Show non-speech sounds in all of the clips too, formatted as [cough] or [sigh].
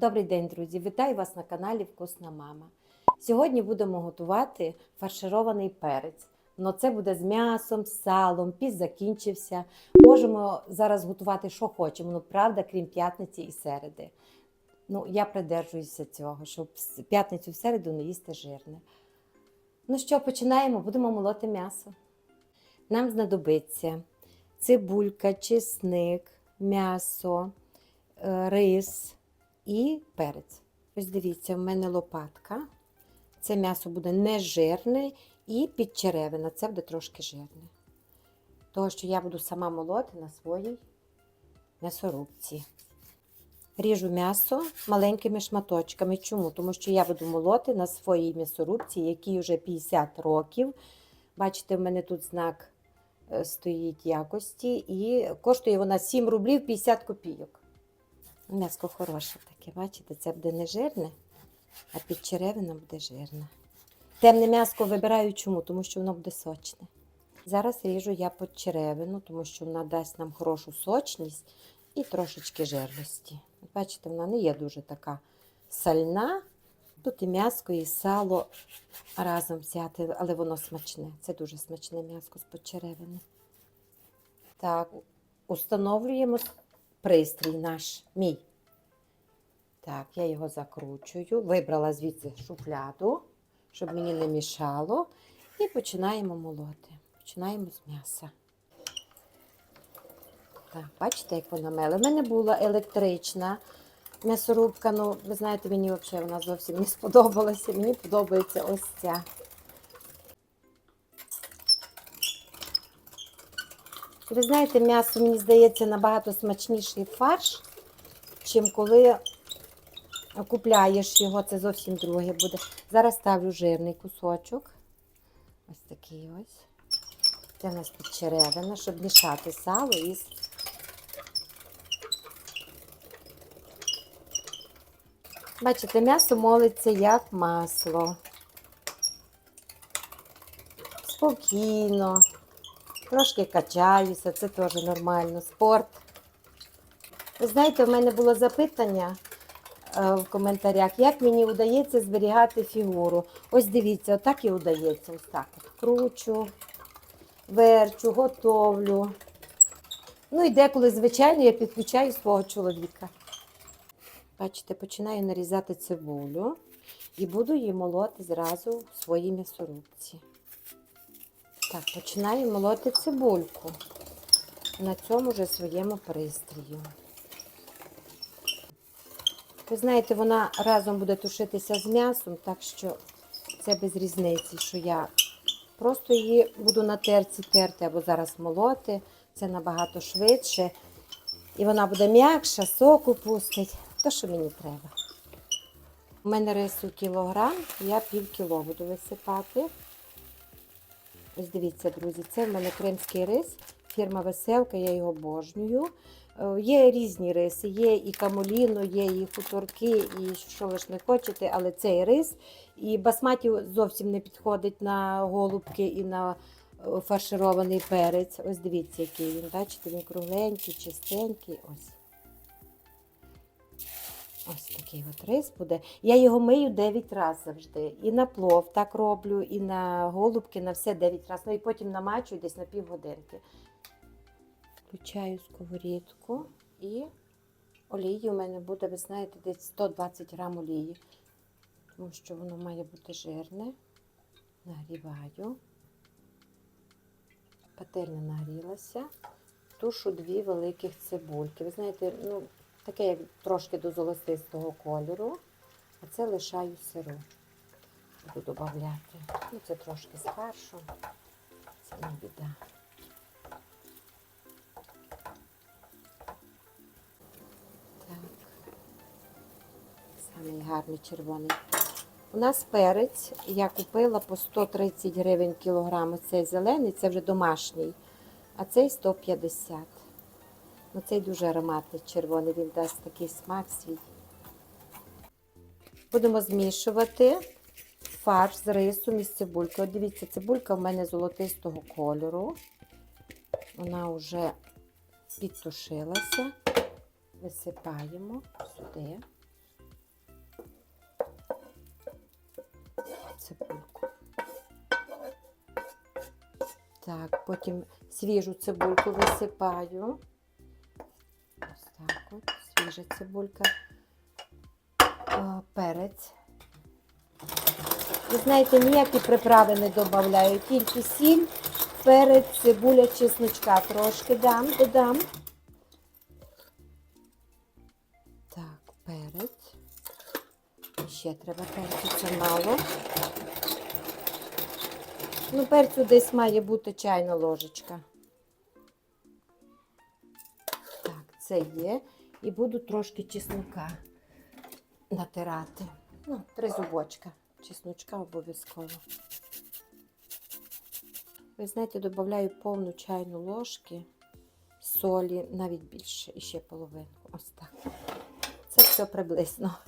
Добрий день, друзі! Вітаю вас на каналі Вкусна Мама. Сьогодні будемо готувати фарширований перець. Но це буде з м'ясом, салом, піс закінчився. Можемо зараз готувати, що хочемо, ну правда, крім п'ятниці і середи. Ну, я придержуюся цього, щоб п'ятницю в середу не їсти жирне. Ну що, починаємо, будемо молоти м'ясо. Нам знадобиться цибулька, чесник, м'ясо, е, рис і перець. Ось дивіться, в мене лопатка. Це м'ясо буде не жирне і підчеревина. Це буде трошки жирне. Того, що я буду сама молоти на своїй м'ясорубці. Ріжу м'ясо маленькими шматочками. Чому? Тому що я буду молоти на своїй м'ясорубці, якій вже 50 років. Бачите, в мене тут знак е, стоїть якості, і коштує вона 7 рублів 50 копійок. М'яско хороше таке, бачите, це буде не жирне, а підчеревина буде жирна. Темне м'яско вибираю чому? Тому що воно буде сочне. Зараз ріжу я під черевину, тому що вона дасть нам хорошу сочність і трошечки жирності. Бачите, вона не є дуже така сальна. Тут і м'яско, і сало разом взяти, але воно смачне. Це дуже смачне м'яско з почеревини. Так, установлюємо пристрій наш мій. Так, я його закручую, вибрала звідси шуфляду, щоб мені не мішало. І починаємо молоти. Починаємо з м'яса. Так, бачите, як вона меле. У мене була електрична м'ясорубка. Ну, ви знаєте, мені взагалі вона зовсім не сподобалася. Мені подобається ось ця. Ви знаєте, м'ясо, мені здається, набагато смачніший фарш, чим коли купляєш його, це зовсім друге буде. Зараз ставлю жирний кусочок. Ось такий ось. Це у нас тут черевина, щоб мішати сало із. Бачите, м'ясо молиться як масло. Спокійно. Трошки качаюся, це теж нормально. Спорт. Ви знаєте, в мене було запитання е, в коментарях, як мені вдається зберігати фігуру. Ось дивіться, отак і вдається. Ось так. От. Кручу, верчу, готовлю. Ну і деколи, звичайно, я підключаю свого чоловіка. Бачите, починаю нарізати цибулю і буду її молоти зразу в своїй м'ясорубці. Так, починаю молоти цибульку на цьому же своєму пристрію. Ви знаєте, вона разом буде тушитися з м'ясом, так що це без різниці, що я просто її буду на терці терти або зараз молоти. Це набагато швидше. І вона буде м'якша, соку пустить. То, що мені треба. У мене рису кілограм, я пів кіло буду висипати. Ось дивіться, друзі, це в мене кримський рис, фірма Веселка, я його обожнюю. Е, Є різні риси, є і камоліно, є і хуторки, і що ви ж не хочете, але цей рис. І басматі зовсім не підходить на голубки і на е, фарширований перець. Ось дивіться, який він. Бачите, він кругленький, чистенький. Ось. Ось такий от рис буде. Я його мию 9 разів завжди. І на плов так роблю, і на голубки, на все 9 разів. Ну і потім намачую десь на півгодинки. Включаю сковорідку і олії у мене буде, ви знаєте, десь 120 грам олії. Тому що воно має бути жирне. Нагріваю. Пательня нагрілася. Тушу дві великих цибульки. Ви знаєте, ну, таке як трошки до золотистого кольору, а це лишаю сиру. Буду додати. Ну, це трошки з фаршу. Це не біда. Самий гарний червоний. У нас перець я купила по 130 гривень кілограм. Цей зелений, це вже домашній, а цей 150. Ну, Цей дуже ароматний червоний, він дасть такий смак свій. Будемо змішувати фарш з рису із цибулькою. От дивіться, цибулька в мене золотистого кольору. Вона вже підтушилася. Висипаємо сюди цибульку. Так, потім свіжу цибульку висипаю. От, свіжа цибулька. Перець. Ви знаєте, ніякі приправи не додаю, тільки сіль, перець, цибуля, чесночка трошки дам, додам. Так, перець. Ще треба перцю, це мало. Ну, перцю десь має бути чайна ложечка. Так, це є. І буду трошки чеснока натирати. Ну, три зубочка. Чесночка обов'язково. Ви знаєте, додаю повну чайну ложки солі, навіть більше, і ще половинку. Ось так. Це все приблизно.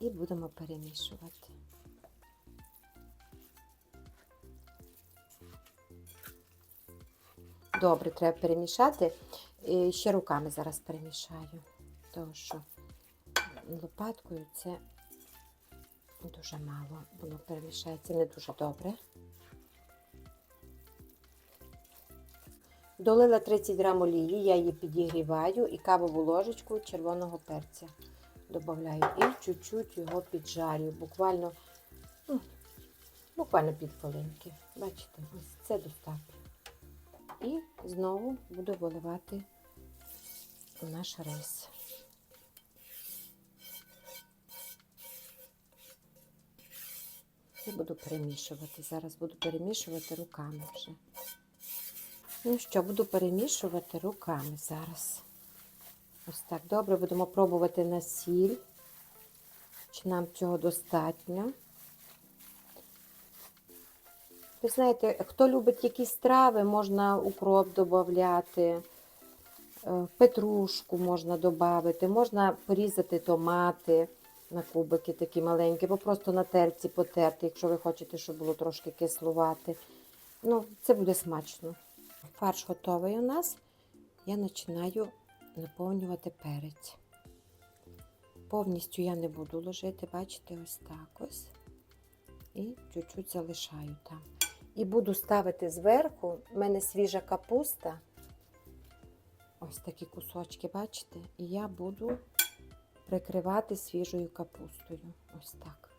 І будемо перемішувати. Добре, треба перемішати. Ще руками зараз перемішаю. Тому що лопаткою це дуже мало. Воно перемішається не дуже добре. Долила 30 грам олії, я її підігріваю і кавову ложечку червоного перця додаю. І чуть-чуть його піджарю. Буквально, ну, буквально під хвилинки. Бачите, ось це достатньо. І знову буду виливати наш рис. І буду перемішувати. Зараз буду перемішувати руками вже. Ну що, буду перемішувати руками зараз. Ось так добре будемо пробувати на сіль. Чи нам цього достатньо? Ви знаєте, хто любить якісь трави, можна укроп додати, петрушку можна додати, можна порізати томати на кубики такі маленькі, або просто на терці потерти, якщо ви хочете, щоб було трошки кислувати. Ну, це буде смачно. Фарш готовий у нас. Я починаю наповнювати перець. Повністю я не буду ложити, бачите, ось так ось. І чуть-чуть залишаю там. І буду ставити зверху, в мене свіжа капуста. Ось такі кусочки, бачите? І я буду прикривати свіжою капустою. Ось так.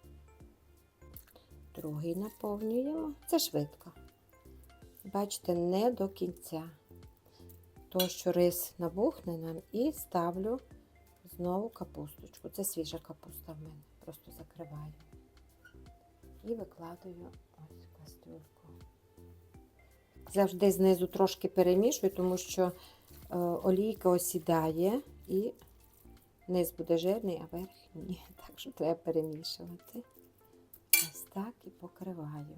Другий наповнюємо. Це швидко. Бачите, не до кінця. То, що рис набухне нам, і ставлю знову капусточку. Це свіжа капуста в мене. Просто закриваю. І викладаю ось кастрюльку. Завжди знизу трошки перемішую, тому що олійка осідає і низ буде жирний, а верх ні. [laughs] Так що треба перемішувати. Ось так і покриваю.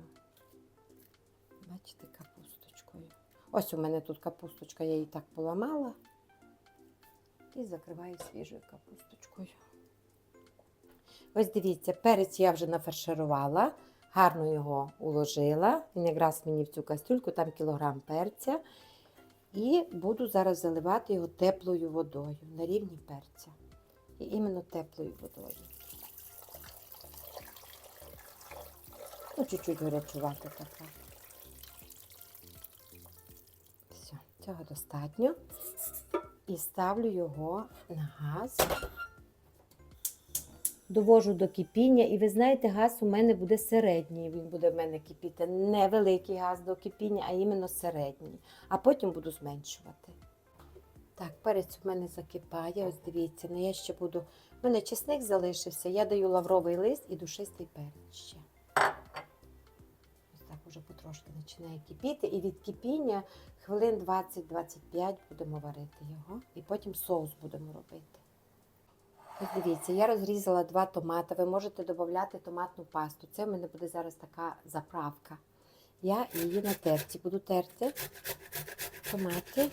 Бачите, капусточкою. Ось у мене тут капусточка, я її так поламала. І закриваю свіжою капусточкою. Ось дивіться, перець я вже нафарширувала, гарно його уложила. Він якраз мені в цю кастрюльку, там кілограм перця. І буду зараз заливати його теплою водою на рівні перця. І іменно теплою водою. Ну, чуть-чуть гарячувати така. Все, цього достатньо. І ставлю його на газ. Довожу до кипіння, і ви знаєте, газ у мене буде середній. Він буде в мене кипіти. Не великий газ до кипіння, а іменно середній. А потім буду зменшувати. Так, перець у мене закипає. Ось дивіться, ну я ще буду. У мене чесник залишився. Я даю лавровий лист і душистий перець ще. Ось так уже потрошки починає кипіти. І від кипіння хвилин 20-25 будемо варити його. І потім соус будемо робити. Ось дивіться, я розрізала два томати. Ви можете додати томатну пасту. Це в мене буде зараз така заправка. Я її на терці буду терти. Томати.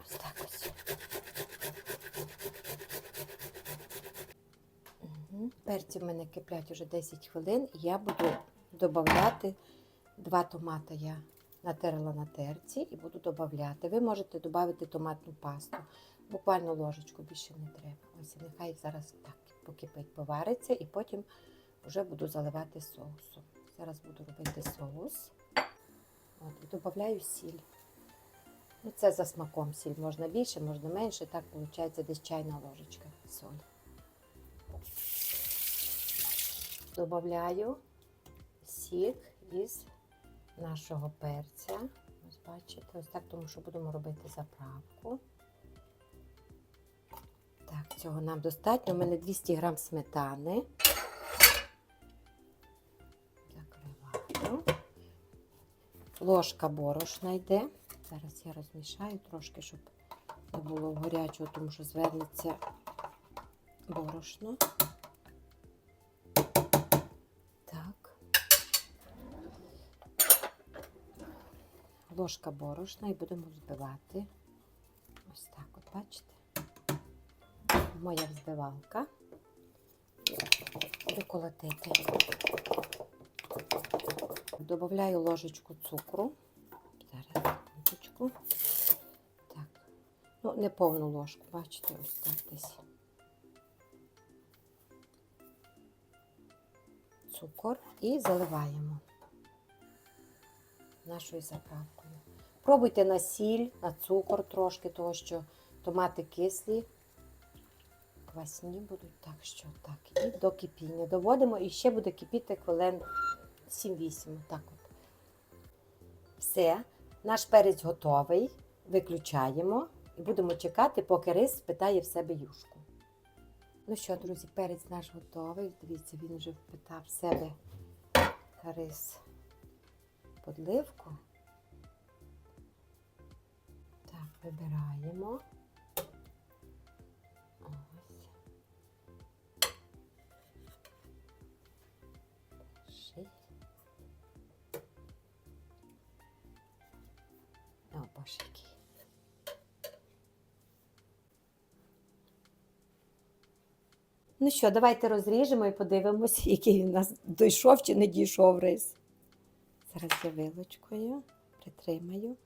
Ось так ось. Мгм. Перці в мене киплять уже 10 хвилин, я буду додати два томати. Я натерла на терці і буду додати. Ви можете додати томатну пасту. Буквально ложечку більше не треба. Ось нехай зараз так покипить, повариться, і потім вже буду заливати соусом. Зараз буду робити соус. От, і додаю сіль. Ну, це за смаком сіль. Можна більше, можна менше. Так виходить десь чайна ложечка солі. Добавляю сік із нашого перця. Ось бачите, ось так, тому що будемо робити заправку. Так, цього нам достатньо. У мене 200 грам сметани. Закриваю. Ложка борошна йде. Зараз я розмішаю трошки, щоб не було горячого, тому що звернеться борошно. Ложка борошна і будемо взбивати. Ось так, от бачите. Моя взбивалка. Буду колотити. Добавляю ложечку цукру. Зараз ложечку. Так. Ну, не повну ложку, бачите, ось так десь. Цукор і заливаємо нашою заправкою. Пробуйте на сіль, на цукор трошки, того що томати кислі, квасні будуть, так що так. І до кипіння доводимо і ще буде кипіти хвилин 7-8. Так от. Все, наш перець готовий. Виключаємо і будемо чекати, поки рис впитає в себе юшку. Ну що, друзі, перець наш готовий. Дивіться, він вже впитав в себе рис подливку. Вибираємо. Ось. Перший. О. Ну що, давайте розріжемо і подивимося, [laughs] який у нас дійшов чи не дійшов рис. Зараз я вилочкою притримаю.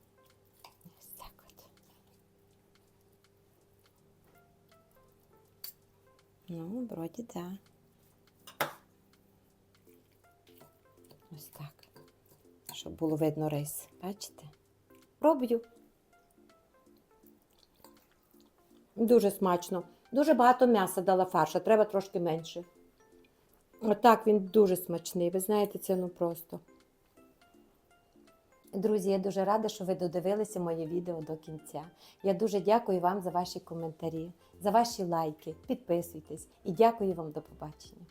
Ну, вроді, так. Ось так. Щоб було видно рис. Бачите? Пробую. Дуже смачно. Дуже багато м'яса дала фарша, треба трошки менше. Отак він дуже смачний. Ви знаєте, це ну просто. Друзі, я дуже рада, що ви додивилися моє відео до кінця. Я дуже дякую вам за ваші коментарі, за ваші лайки. Підписуйтесь і дякую вам до побачення.